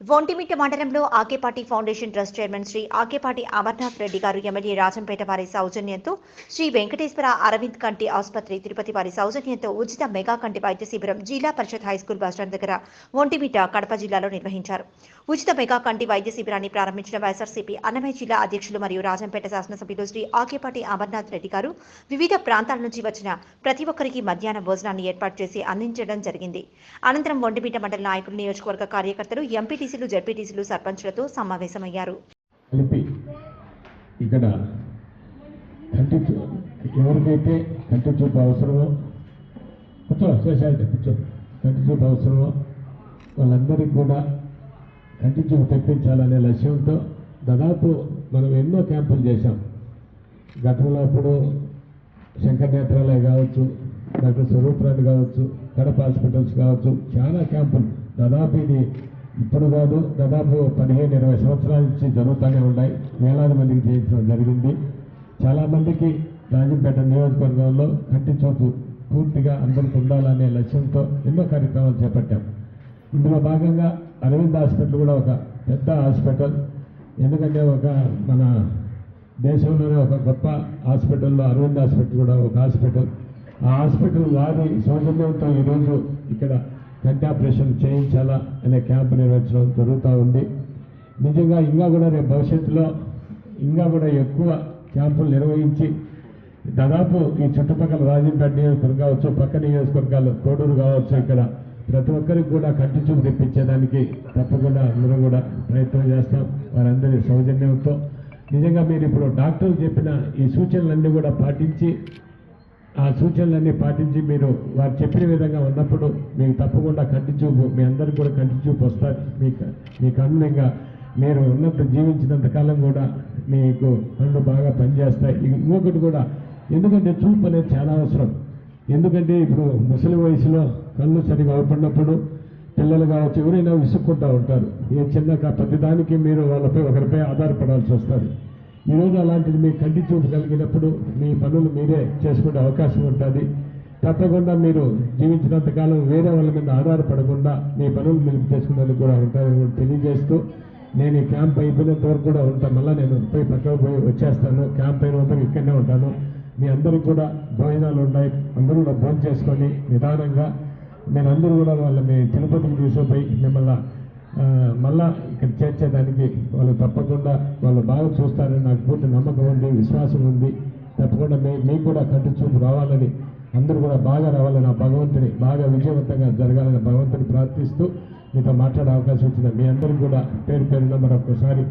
ఒంటిమిట్ట మండలంలో Akepati foundation trust chairman Sri Akepati Amarnath Reddy గారు MLA Rajampet వారి సౌజన్యంతో శ్రీ వెంకటేశ్వర అరవింద్ కంటి ఆసుపత్రి తిరుపతి వారి సౌజన్యంతో ఉచిత మెగా కంటి వైద్య శిబిరం జిల్లా పరిషత్ హైస్కూల్ బస్టాండ్ దగ్గర ఒంటిమిట్ట కడప జిల్లాలో నిర్వహించారు. ఉచిత మెగా కంటి వైద్య శిబిరాన్ని ప్రారంభించిన వైఎస్ఆర్సీపీ అన్నమయ్య జిల్లా అధ్యక్షులు మరియు రాజంపేట శాసనసభ్యులు శ్రీ ఆకేపాటి అమర్నాథ్ రెడ్డి గారు వివిధ ప్రాంతాల నుంచి వచ్చిన ప్రతి ఒక్కరికి మధ్యాహ్న భోజనాన్ని ఏర్పాటు చేసి అందించడం జరిగింది. అనంతరం ఒంటిమిట్ట మండల నాయకులు నియోజకవర్గ కార్యకర్తలు ఎంపీటీసీలు జడ్పీటీసీలు సర్పంచ్లతో సమావేశమయ్యారు. కలిపి ఇక్కడ కంటి ఎవరికైతే కంటి చూపు అవసరమో కూర్చో శేషాయితే కూర్చో. కంటి చూపు అవసరమో వాళ్ళందరికీ కూడా కంటి చూపు తెప్పించాలనే లక్ష్యంతో దాదాపు మనం ఎన్నో క్యాంపులు చేశాం. గతంలో అప్పుడు శంకర్ నేత్రాలయ కావచ్చు డాక్టర్ స్వరూపరాణి కావచ్చు కడప హాస్పిటల్స్ కావచ్చు చాలా క్యాంపులు. దాదాపు ఇది ఇప్పుడు కాదు దాదాపు పదిహేను ఇరవై సంవత్సరాల నుంచి జరుగుతూనే ఉన్నాయి. వేలాది మందికి చేయించడం జరిగింది. చాలామందికి రాజంపేట నియోజకవర్గంలో కంటి చూపు పూర్తిగా అందరికి ఉండాలనే లక్ష్యంతో ఎన్నో కార్యక్రమాలు చేపట్టాం. ఇందులో భాగంగా అరవింద్ హాస్పిటల్ కూడా ఒక పెద్ద హాస్పిటల్. ఎందుకంటే ఒక మన దేశంలోనే ఒక గొప్ప హాస్పిటల్లో అరవింద్ హాస్పిటల్ కూడా ఒక హాస్పిటల్. ఆ హాస్పిటల్ వారి సౌజన్యంతో ఈరోజు ఇక్కడ కంటి ఆపరేషన్ చేయించాలా అనే క్యాంపు నిర్వహించడం జరుగుతూ ఉంది. నిజంగా ఇంకా కూడా రేపు భవిష్యత్తులో ఇంకా కూడా ఎక్కువ క్యాంపులు నిర్వహించి దాదాపు ఈ చుట్టుపక్కల రాజంపేట నియోజకవర్గం కావచ్చు పక్క నియోజకవర్గాలు కోడూరు కావచ్చు ఇక్కడ ప్రతి ఒక్కరికి కూడా కంటి చూపు తెప్పించేదానికి తప్పకుండా అందరూ కూడా ప్రయత్నం చేస్తాం వారందరి సౌజన్యంతో. నిజంగా మీరు ఇప్పుడు డాక్టర్లు చెప్పిన ఈ సూచనలన్నీ కూడా పాటించి ఆ సూచనలన్నీ పాటించి మీరు వారు చెప్పిన విధంగా ఉన్నప్పుడు మీకు తప్పకుండా కంటి చూపు మీ అందరికి కూడా కంటి చూపు వస్తారు. మీ క- మీ కళ్ళు ఇంకా మీరు ఉన్నంత జీవించినంత కాలం కూడా మీకు కళ్ళు బాగా పనిచేస్తాయి. ఇంకొకటి కూడా ఎందుకంటే చూపు అనేది చాలా అవసరం. ఎందుకంటే ఇప్పుడు ముసలి వయసులో కళ్ళు సరిగా అవపడినప్పుడు పిల్లలు కావచ్చు ఎవరైనా విసుక్కుంటూ ఉంటారు. ఏ చిన్న ప్రతిదానికి మీరు వాళ్ళపై ఒకరిపై ఆధారపడాల్సి వస్తుంది ఈరోజు అలాంటిది మీ కంటి చూపు కలిగినప్పుడు మీ పనులు మీరే చేసుకునే అవకాశం ఉంటుంది. తప్పకుండా మీరు జీవించినంతకాలం వేరే వాళ్ళ మీద ఆధారపడకుండా మీ పనులు మీరు చేసుకునేందుకు కూడా ఉంటారని కూడా తెలియజేస్తూ నేను ఈ క్యాంప్ అయిపోయినంత వరకు కూడా ఉంటాను మళ్ళీ నేను పోయి పక్కకు పోయి వచ్చేస్తాను. క్యాంప్ అయిన వరకు ఇక్కడనే ఉంటాను. మీ అందరికీ కూడా భోజనాలు ఉన్నాయి. అందరూ కూడా భోజనం చేసుకొని నిదానంగా నేను అందరూ కూడా వాళ్ళ మీ తిరుపతికి తీసుకుపోయి మిమ్మల్ని మళ్ళా ఇక్కడ చేర్చేదానికి వాళ్ళు తప్పకుండా వాళ్ళు బాగా చూస్తారని నాకు పూర్తి నమ్మకం ఉంది విశ్వాసం ఉంది. తప్పకుండా మీ మీకు కూడా కంటి చూపు రావాలని అందరూ కూడా బాగా రావాలని ఆ భగవంతుని బాగా విజయవంతంగా జరగాలని భగవంతుని ప్రార్థిస్తూ మీతో మాట్లాడే అవకాశం ఇచ్చిన మీ అందరికీ కూడా పేరు పేరున మరొకసారి